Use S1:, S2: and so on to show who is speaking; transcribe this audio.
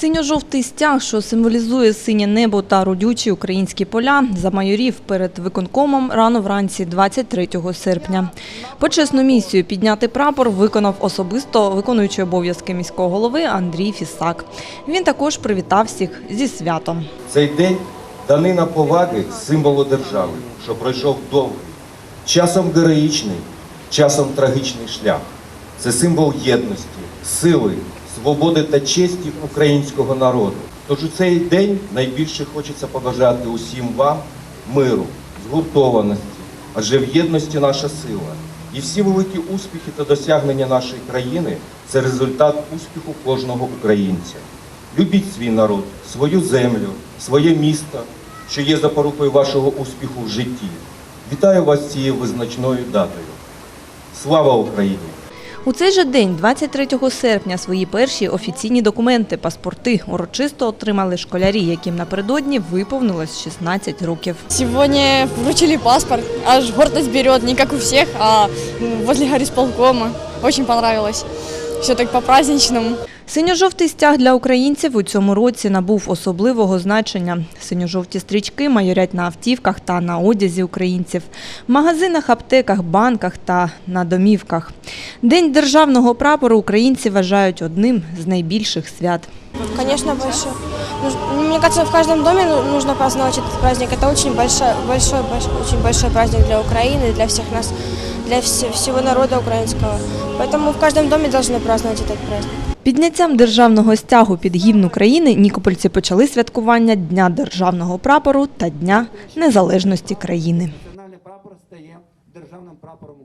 S1: Синьо-жовтий стяг, що символізує синє небо та родючі українські поля, замайорів перед виконкомом рано вранці 23 серпня. Почесну місію підняти прапор виконав особисто виконуючий обов'язки міського голови Андрій Фісак. Він також привітав всіх зі святом.
S2: Цей день данина поваги символу держави, що пройшов довгий, часом героїчний, часом трагічний шлях. Це символ єдності, сили, свободи та честі українського народу. Тож у цей день найбільше хочеться побажати усім вам миру, згуртованості, адже в єдності наша сила. І всі великі успіхи та досягнення нашої країни це результат успіху кожного українця. Любіть свій народ, свою землю, своє місто, що є запорукою вашого успіху в житті. Вітаю вас цією визначною датою. Слава Україні!
S1: У цей же день, 23 серпня, свої перші офіційні документи, паспорти урочисто отримали школярі, яким напередодні виповнилось 16 років.
S3: Сьогодні вручили паспорт, аж гордость бере, не як у всіх, а возле горисполкома. Дуже подобалось. Все так по-праздничному.
S1: Синьо-жовтий стяг для українців у цьому році набув особливого значення. Синьо-жовті стрічки майорять на автівках та на одязі українців, в магазинах, аптеках, банках та на домівках. День державного прапору українці вважають одним з найбільших свят.
S4: Конечно, большой. Нуж- Мне кажется, в каждом доме ну- нужно праздновать этот праздник. Это очень большой, большой, большой, очень большой праздник для Украины, для всех нас, для вс- всего народа украинского. Поэтому в каждом доме должны праздновать этот праздник.
S1: Підняттям державного стягу під гімн України нікопольці почали святкування Дня державного прапору та Дня незалежності країни.